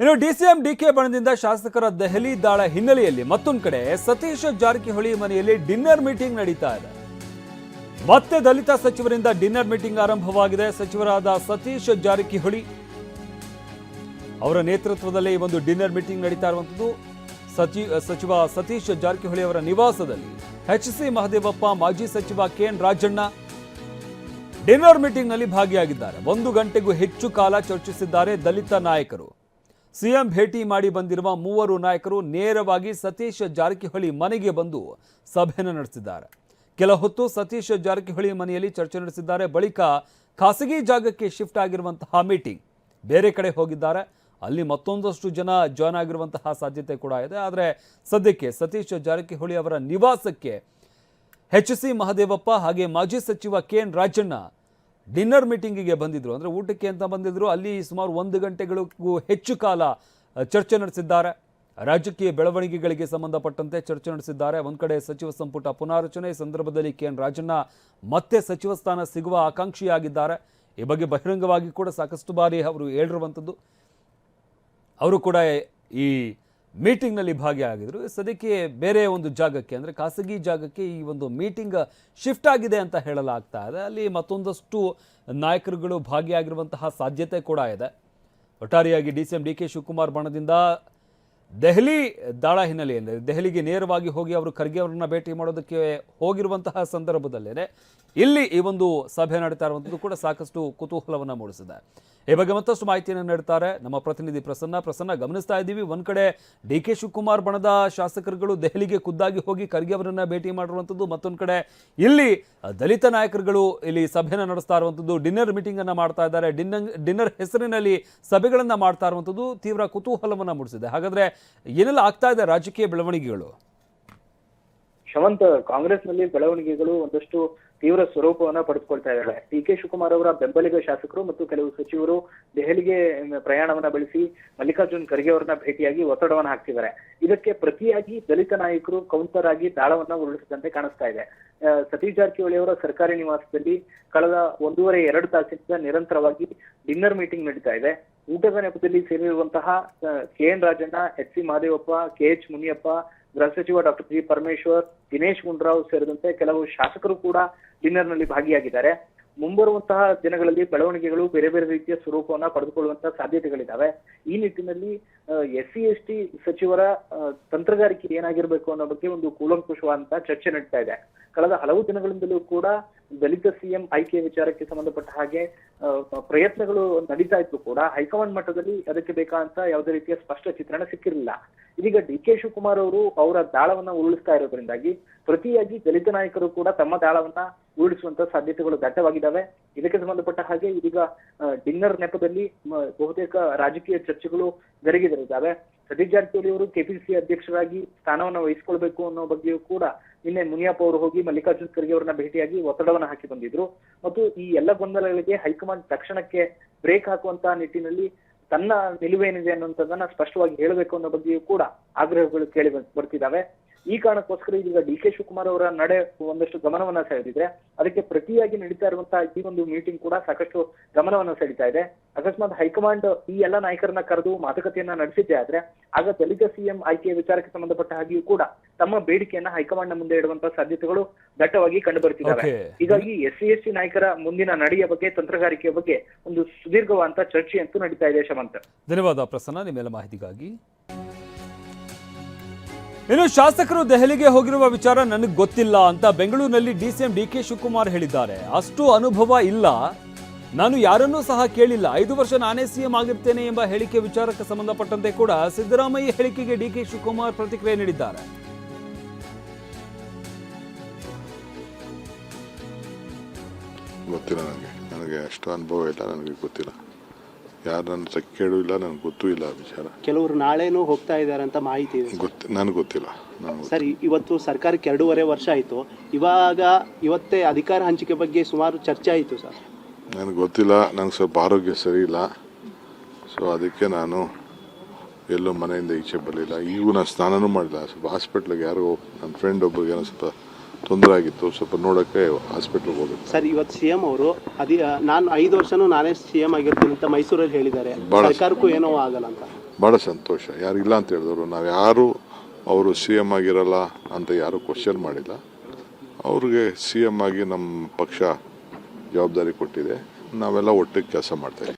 ಇನ್ನು DCM DK ಬಣದಿಂದ ಶಾಸಕರ ದೆಹಲಿ ದಾಳ ಹಿನ್ನೆಲೆಯಲ್ಲಿ ಮತ್ತೊಂದು ಕಡೆ ಸತೀಶ್ ಜಾರಕಿಹೊಳಿ ಮನೆಯಲ್ಲಿ ಡಿನ್ನರ್ ಮೀಟಿಂಗ್ ನಡೀತಾ ಇದೆ. ಮತ್ತೆ ದಲಿತ ಸಚಿವರಿಂದ ಡಿನ್ನರ್ ಮೀಟಿಂಗ್ ಆರಂಭವಾಗಿದೆ. ಸಚಿವರಾದ ಸತೀಶ್ ಜಾರಕಿಹೊಳಿ ಅವರ ನೇತೃತ್ವದಲ್ಲಿ ಈ ಒಂದು ಡಿನ್ನರ್ ಮೀಟಿಂಗ್ ನಡೀತಾ ಇರುವಂತದ್ದು ಸಚಿ ಸಚಿವ ಸತೀಶ್ ಜಾರಕಿಹೊಳಿ ಅವರ ನಿವಾಸದಲ್ಲಿ ಎಚ್ ಸಿ ಮಹದೇವಪ್ಪ, ಮಾಜಿ ಸಚಿವ ಕೆ ಎನ್ ರಾಜಣ್ಣ ಡಿನ್ನರ್ ಮೀಟಿಂಗ್ನಲ್ಲಿ ಭಾಗಿಯಾಗಿದ್ದಾರೆ. ಒಂದು ಗಂಟೆಗೂ ಹೆಚ್ಚು ಕಾಲ ಚರ್ಚಿಸಿದ್ದಾರೆ ದಲಿತ ನಾಯಕರು. ಸಿಎಂ ಭೇಟಿ ಮಾಡಿ ಬಂದಿರುವ ಮೂವರು ನಾಯಕರು ನೇರವಾಗಿ ಸತೀಶ್ ಜಾರಕಿಹೊಳಿ ಮನೆಗೆ ಬಂದು ಸಭೆಯನ್ನು ನಡೆಸಿದ್ದಾರೆ. ಕೆಲ ಹೊತ್ತು ಸತೀಶ್ ಜಾರಕಿಹೊಳಿ ಮನೆಯಲ್ಲಿ ಚರ್ಚೆ ನಡೆಸಿದ್ದಾರೆ. ಬಳಿಕ ಖಾಸಗಿ ಜಾಗಕ್ಕೆ ಶಿಫ್ಟ್ ಆಗಿರುವಂತಹ ಮೀಟಿಂಗ್ ಬೇರೆ ಕಡೆ ಹೋಗಿದ್ದಾರೆ. ಅಲ್ಲಿ ಮತ್ತೊಂದಷ್ಟು ಜನ ಜಾಯ್ನ್ ಆಗಿರುವಂತಹ ಸಾಧ್ಯತೆ ಕೂಡ ಇದೆ. ಆದರೆ ಸದ್ಯಕ್ಕೆ ಸತೀಶ್ ಜಾರಕಿಹೊಳಿ ಅವರ ನಿವಾಸಕ್ಕೆ ಎಚ್ ಸಿ ಮಹದೇವಪ್ಪ ಹಾಗೆ ಮಾಜಿ ಸಚಿವ ಕೆ ಎನ್ ರಾಜಣ್ಣ ಡಿನ್ನರ್ ಮೀಟಿಂಗಿಗೆ ಬಂದಿದ್ರು. ಅಂದರೆ ಊಟಕ್ಕೆ ಅಂತ ಬಂದಿದ್ರು. ಅಲ್ಲಿ ಸುಮಾರು ಒಂದು ಗಂಟೆಗಳಿಗೂ ಹೆಚ್ಚು ಕಾಲ ಚರ್ಚೆ ನಡೆಸಿದ್ದಾರೆ. ರಾಜಕೀಯ ಬೆಳವಣಿಗೆಗಳಿಗೆ ಸಂಬಂಧಪಟ್ಟಂತೆ ಚರ್ಚೆ ನಡೆಸಿದ್ದಾರೆ. ಒಂದು ಕಡೆ ಸಚಿವ ಸಂಪುಟ ಪುನಾರಚನೆ, ಸಂದರ್ಭದಲ್ಲಿ ಕೆ. ಎನ್. ರಾಜಣ್ಣ ಮತ್ತೆ ಸಚಿವ ಸ್ಥಾನ ಸಿಗುವ ಆಕಾಂಕ್ಷಿಯಾಗಿದ್ದಾರೆ. ಈ ಬಗ್ಗೆ ಬಹಿರಂಗವಾಗಿ ಕೂಡ ಸಾಕಷ್ಟು ಬಾರಿ ಅವರು ಹೇಳಿರುವಂಥದ್ದು ಅವರು ಕೂಡ ಈ ಮೀಟಿಂಗ್ನಲ್ಲಿ ಭಾಗಿಯಾಗಿದ್ರು. ಸದ್ಯಕ್ಕೆ ಬೇರೆ ಒಂದು ಜಾಗಕ್ಕೆ ಅಂದರೆ ಖಾಸಗಿ ಜಾಗಕ್ಕೆ ಈ ಒಂದು ಮೀಟಿಂಗ್ ಶಿಫ್ಟ್ ಆಗಿದೆ ಅಂತ ಹೇಳಲಾಗ್ತಾ ಇದೆ. ಅಲ್ಲಿ ಮತ್ತೊಂದಷ್ಟು ನಾಯಕರುಗಳು ಭಾಗಿಯಾಗಿರುವಂತಹ ಸಾಧ್ಯತೆ ಕೂಡ ಇದೆ. ಒಟ್ಟಾರೆಯಾಗಿ D C M D K Shivakumar ಬಣದಿಂದ Delhi ದಾಳ ಹಿನ್ನೆಲೆಯಲ್ಲಿ, ದೆಹಲಿಗೆ ನೇರವಾಗಿ ಹೋಗಿ ಅವರು ಖರ್ಗೆ ಅವರನ್ನ ಭೇಟಿ ಮಾಡೋದಕ್ಕೆ ಹೋಗಿರುವಂತಹ ಸಂದರ್ಭದಲ್ಲೇ ಇಲ್ಲಿ ಈ ಒಂದು ಸಭೆ ನಡೀತಾ ಇರುವಂಥದ್ದು ಕೂಡ ಸಾಕಷ್ಟು ಕುತೂಹಲವನ್ನು ಮೂಡಿಸಿದೆ. ಈ ಬಗ್ಗೆ ಮತ್ತಷ್ಟು ಮಾಹಿತಿಯನ್ನು ನೀಡ್ತಾರೆ. ನಮ್ಮ ಪ್ರತಿನಿಧಿ ಪ್ರಸನ್ನ ಪ್ರಸನ್ನ ಗಮನಿಸ್ತಾ ಇದ್ದೀವಿ. ಒಂದು ಕಡೆ ಡಿ ಕೆ ಶಿವಕುಮಾರ್ ಬಣದ ಶಾಸಕರುಗಳು ದೆಹಲಿಗೆ ಖುದ್ದಾಗಿ ಹೋಗಿ ಖರ್ಗೆ ಅವರನ್ನು ಭೇಟಿ ಮಾಡಿರುವಂಥದ್ದು, ಮತ್ತೊಂದು ಕಡೆ ಇಲ್ಲಿ ದಲಿತ ನಾಯಕರುಗಳು ಇಲ್ಲಿ ಸಭೆಯನ್ನು ನಡೆಸ್ತಾ ಇರುವಂಥದ್ದು, ಡಿನ್ನರ್ ಮೀಟಿಂಗ್ ಅನ್ನ ಮಾಡ್ತಾ ಇದ್ದಾರೆ. ಡಿನ್ನರ್ ಹೆಸರಿನಲ್ಲಿ ಸಭೆಗಳನ್ನು ಮಾಡ್ತಾ ಇರುವಂಥದ್ದು ತೀವ್ರ ಕುತೂಹಲವನ್ನು ಮೂಡಿಸಿದೆ. ಹಾಗಾದ್ರೆ ಏನೆಲ್ಲ ಆಗ್ತಾ ಇದೆ ರಾಜಕೀಯ ಬೆಳವಣಿಗೆಗಳು? ಶವಂತ್ ಕಾಂಗ್ರೆಸ್ನಲ್ಲಿ ಬೆಳವಣಿಗೆಗಳು ಒಂದಷ್ಟು ತೀವ್ರ ಸ್ವರೂಪವನ್ನ ಪಡೆದುಕೊಳ್ತಾ ಇದ್ದಾರೆ. ಡಿ ಕೆ ಶಿವಕುಮಾರ್ ಅವರ ಬೆಂಬಲಿಗ ಶಾಸಕರು ಮತ್ತು ಕೆಲವು ಸಚಿವರು ದೆಹಲಿಗೆ ಪ್ರಯಾಣವನ್ನ ಬೆಳೆಸಿ ಮಲ್ಲಿಕಾರ್ಜುನ್ ಖರ್ಗೆ ಅವರನ್ನ ಭೇಟಿಯಾಗಿ ಒತ್ತಡವನ್ನ ಹಾಕ್ತಿದ್ದಾರೆ. ಇದಕ್ಕೆ ಪ್ರತಿಯಾಗಿ ದಲಿತ ನಾಯಕರು ಕೌಂಟರ್ ಆಗಿ ದಾಳವನ್ನ ಉರುಳಿಸಿದಂತೆ ಕಾಣಿಸ್ತಾ ಇದೆ. ಸತೀಶ್ ಜಾರಕಿಹೊಳಿ ಅವರ ಸರ್ಕಾರಿ ನಿವಾಸದಲ್ಲಿ ಕಳೆದ ಒಂದೂವರೆ ಎರಡು ತಾಸಿನಿಂದ ನಿರಂತರವಾಗಿ ಡಿನ್ನರ್ ಮೀಟಿಂಗ್ ನಡೀತಾ ಇದೆ. ಊಟದ ನೆಪದಲ್ಲಿ ಸೇರಿರುವಂತಹ K N Rajanna, H C Mahadevappa K H Muniyappa ಗೃಹ ಸಚಿವ ಡಾಕ್ಟರ್ ಜಿ ಪರಮೇಶ್ವರ್, ದಿನೇಶ್ ಗುಂಡೂರಾವ್ ಸೇರಿದಂತೆ ಕೆಲವು ಶಾಸಕರು ಕೂಡ ಡಿನ್ನರ್ನಲ್ಲಿ ಭಾಗಿಯಾಗಿದ್ದಾರೆ. ಮುಂಬರುವಂತಹ ದಿನಗಳಲ್ಲಿ ಬೆಳವಣಿಗೆಗಳು ಬೇರೆ ಬೇರೆ ರೀತಿಯ ಸ್ವರೂಪವನ್ನ ಪಡೆದುಕೊಳ್ಳುವಂತಹ ಸಾಧ್ಯತೆಗಳಿದ್ದಾವೆ ಈ ನಿಟ್ಟಿನಲ್ಲಿ ಎಸ್ ಸಿ ಎಸ್ ಟಿ ಸಚಿವರ ತಂತ್ರಗಾರಿಕೆ ಏನಾಗಿರ್ಬೇಕು ಅನ್ನೋ ಬಗ್ಗೆ ಒಂದು ಕೂಲಂಕುಷವಾದಂತಹ ಚರ್ಚೆ ನಡೀತಾ ಇದೆ. ಕಳೆದ ಹಲವು ದಿನಗಳಿಂದಲೂ ಕೂಡ ದಲಿತ ಸಿಎಂ ಆಯ್ಕೆ ವಿಚಾರಕ್ಕೆ ಸಂಬಂಧಪಟ್ಟ ಹಾಗೆ ಪ್ರಯತ್ನಗಳು ನಡೀತಾ ಇತ್ತು ಕೂಡ ಹೈಕಮಾಂಡ್ ಮಟ್ಟದಲ್ಲಿ ಅದಕ್ಕೆ ಬೇಕಾದಂತ ಯಾವುದೇ ರೀತಿಯ ಸ್ಪಷ್ಟ ಚಿತ್ರಣ ಸಿಕ್ಕಿರಲಿಲ್ಲ. ಇದೀಗ ಡಿ ಕೆ ಶಿವಕುಮಾರ್ ಅವರು ಅವರ ದಾಳವನ್ನ ಉರುಳಿಸ್ತಾ ಇರೋದ್ರಿಂದಾಗಿ ಪ್ರತಿಯಾಗಿ ದಲಿತ ನಾಯಕರು ಕೂಡ ತಮ್ಮ ದಾಳವನ್ನ ಉರುಳಿಸುವಂತ ಸಾಧ್ಯತೆಗಳು ದಟ್ಟವಾಗಿದ್ದಾವೆ. ಇದಕ್ಕೆ ಸಂಬಂಧಪಟ್ಟ ಹಾಗೆ ಇದೀಗ ಡಿನ್ನರ್ ನೆಪದಲ್ಲಿ ಬಹುತೇಕ ರಾಜಕೀಯ ಚರ್ಚೆಗಳು ಜರುಗಿದರಿದ್ದಾವೆ ಸತೀಶ್ ಜಾರಕಿಹೊಳಿ ಅವರು ಕೆಪಿಸಿಸಿ ಅಧ್ಯಕ್ಷರಾಗಿ ಸ್ಥಾನವನ್ನ ವಹಿಸಿಕೊಳ್ಬೇಕು ಅನ್ನೋ ಬಗ್ಗೆಯೂ ಕೂಡ ನಿನ್ನೆ ಮುನಿಯಪ್ಪ ಅವರು ಹೋಗಿ ಮಲ್ಲಿಕಾರ್ಜುನ್ ಖರ್ಗೆ ಅವರನ್ನ ಭೇಟಿಯಾಗಿ ಒತ್ತಡವನ್ನ ಹಾಕಿ ಬಂದಿದ್ರು. ಮತ್ತು ಈ ಎಲ್ಲ ಗೊಂದಲಗಳಿಗೆ ಹೈಕಮಾಂಡ್ ತಕ್ಷಣಕ್ಕೆ ಬ್ರೇಕ್ ಹಾಕುವಂತ ನಿಟ್ಟಿನಲ್ಲಿ ತನ್ನ ನಿಲುವೇನಿದೆ ಅನ್ನುವಂಥದ್ದನ್ನ ಸ್ಪಷ್ಟವಾಗಿ ಹೇಳಬೇಕು ಅನ್ನೋ ಬಗ್ಗೆಯೂ ಕೂಡ ಆಗ್ರಹಗಳು ಕೇಳಿ ಬರ್- ಬರ್ತಿದ್ದಾವೆ. ಈ ಕಾರಣಕ್ಕೋಸ್ಕರ ಇದೀಗ ಡಿ ಕೆ ಶಿವಕುಮಾರ್ ಅವರ ನಡೆ ಒಂದಷ್ಟು ಗಮನವನ್ನ ಸೆಳೆದಿದೆ ಅದಕ್ಕೆ ಪ್ರತಿಯಾಗಿ ನಡೀತಾ ಇರುವಂತಹ ಈ ಒಂದು ಮೀಟಿಂಗ್ ಕೂಡ ಸಾಕಷ್ಟು ಗಮನವನ್ನ ಸೆಳೀತಾ ಇದೆ. ಅಕಸ್ಮಾತ್ ಹೈಕಮಾಂಡ್ ಈ ಎಲ್ಲ ನಾಯಕರನ್ನ ಕರೆದು ಮಾತುಕತೆಯನ್ನ ನಡೆಸಿದ್ದೆ ಆದ್ರೆ ಆಗ ದಲಿತ ಸಿಎಂ ಆಯ್ಕೆಯ ವಿಚಾರಕ್ಕೆ ಸಂಬಂಧಪಟ್ಟ ಹಾಗೆಯೂ ಕೂಡ ತಮ್ಮ ಬೇಡಿಕೆಯನ್ನ ಹೈಕಮಾಂಡ್ನ ಮುಂದೆ ಇಡುವಂತಹ ಸಾಧ್ಯತೆಗಳು ದಟ್ಟವಾಗಿ ಕಂಡು ಬರ್ತಿದ್ದಾವೆ ಹೀಗಾಗಿ ಎಸ್ ಸಿ ಎಸ್ ಟಿ ನಾಯಕರ ಮುಂದಿನ ನಡೆಯ ಬಗ್ಗೆ ತಂತ್ರಗಾರಿಕೆಯ ಬಗ್ಗೆ ಒಂದು ಸುದೀರ್ಘವಾದ ಚರ್ಚೆ ಅಂತೂ ನಡೀತಾ ಇದೆ ಶಮಂತ್. ಧನ್ಯವಾದ ಪ್ರಸನ್ನ ನಿಮ್ಮೆಲ್ಲ ಮಾಹಿತಿಗಾಗಿ. ಇನ್ನು ಶಾಸಕರು ದೆಹಲಿಗೆ ಹೋಗಿರುವ ವಿಚಾರ ನನಗೆ ಗೊತ್ತಿಲ್ಲ ಅಂತ ಬೆಂಗಳೂರಿನಲ್ಲಿ ಡಿಸಿಎಂ ಡಿ ಕೆ ಶಿವಕುಮಾರ್ ಹೇಳಿದ್ದಾರೆ. ಅಷ್ಟು ಅನುಭವ ಇಲ್ಲ. ನಾನು ಯಾರನ್ನೂ ಸಹ ಕೇಳಿಲ್ಲ. ಐದು ವರ್ಷ ನಾನೇ ಸಿಎಂ ಆಗಿರ್ತೇನೆ ಎಂಬ ಹೇಳಿಕೆ ವಿಚಾರಕ್ಕೆ ಸಂಬಂಧಪಟ್ಟಂತೆ ಕೂಡ ಸಿದ್ದರಾಮಯ್ಯ ಹೇಳಿಕೆಗೆ ಡಿ ಕೆ ಶಿವಕುಮಾರ್ ಪ್ರತಿಕ್ರಿಯೆ ನೀಡಿದ್ದಾರೆ. ಗೊತ್ತಿಲ್ಲ ನನಗೆ. ನನಗೆ ಅಷ್ಟು ಅನುಭವ ಇಲ್ಲ, ನನಗೆ ಗೊತ್ತಿಲ್ಲ. ಯಾರು ನನ್ನ ಕೇಳೂ ಇಲ್ಲ ನನಗೆ ಗೊತ್ತೂ ಇಲ್ಲ ಆ ವಿಚಾರ. ಕೆಲವರು ನಾಳೆನೂ ಹೋಗ್ತಾ ಇದ್ದಾರೆ ಅಂತ ಮಾಹಿತಿ ಇದೆ ಗೊತ್ತು ನನಗೆ ಗೊತ್ತಿಲ್ಲ ನನಗೆ ಸರ್ ಇ- ಇವತ್ತು ಸರ್ಕಾರಕ್ಕೆ ಎರಡೂವರೆ ವರ್ಷ ಆಯಿತು. ಇವಾಗ ಇವತ್ತೇ ಅಧಿಕಾರ ಹಂಚಿಕೆ ಬಗ್ಗೆ ಸುಮಾರು ಚರ್ಚೆ ಆಯಿತು ಸರ್. ನನಗೆ ಗೊತ್ತಿಲ್ಲ ನಂಗೆ ಸ್ವಲ್ಪ ಆರೋಗ್ಯ ಸರಿ ಇಲ್ಲ. ಸೊ ಅದಕ್ಕೆ ನಾನು ಎಲ್ಲೂ ಮನೆಯಿಂದ ಈಚೆ ಬರಲಿಲ್ಲ. ಈಗೂ ನಾನು ಸ್ನಾನನೂ ಮಾಡಿಲ್ಲ. ಸ್ವಲ್ಪ ಹಾಸ್ಪಿಟ್ಲಿಗೆ ಯಾರೋ ನನ್ನ ಫ್ರೆಂಡ್ ಒಬ್ಬರಿಗೆ ಏನೋ ಸ್ವಲ್ಪ ತೊಂದರೆ ಆಗಿತ್ತು ಸ್ವಲ್ಪ ನೋಡೋಕ್ಕೆ ಹಾಸ್ಪಿಟ್ಲ್ಗೆ ಹೋಗಿತ್ತು. ಸರ್ ಇವತ್ತು ಸಿ ಎಂ ಅವರು ಅದೇ ನಾನು ಐದು ವರ್ಷನೂ ನಾನೇ ಸಿ ಎಂ ಆಗಿರ್ತೀನಿ ಅಂತ ಮೈಸೂರಲ್ಲಿ ಹೇಳಿದ್ದಾರೆ. ಸರ್ಕಾರಕ್ಕೂ ಏನೋ ಆಗಲ್ಲ ಅಂತ. ಭಾಳ ಸಂತೋಷ. ಯಾರು ಇಲ್ಲ ಅಂತ ಹೇಳಿದ್ರು ನಾವು ಯಾರು ಅವರು ಸಿ ಎಂ ಆಗಿರಲ್ಲ ಅಂತ ಯಾರು ಕ್ವಶನ್ ಮಾಡಿಲ್ಲ. ಅವ್ರಿಗೆ ಸಿ ಎಂ ಆಗಿ ನಮ್ಮ ಪಕ್ಷ ಜವಾಬ್ದಾರಿ ಕೊಟ್ಟಿದೆ. ನಾವೆಲ್ಲ ಒಟ್ಟಿಗೆ ಕೆಲಸ ಮಾಡ್ತಾ ಇದ್ದೀವಿ.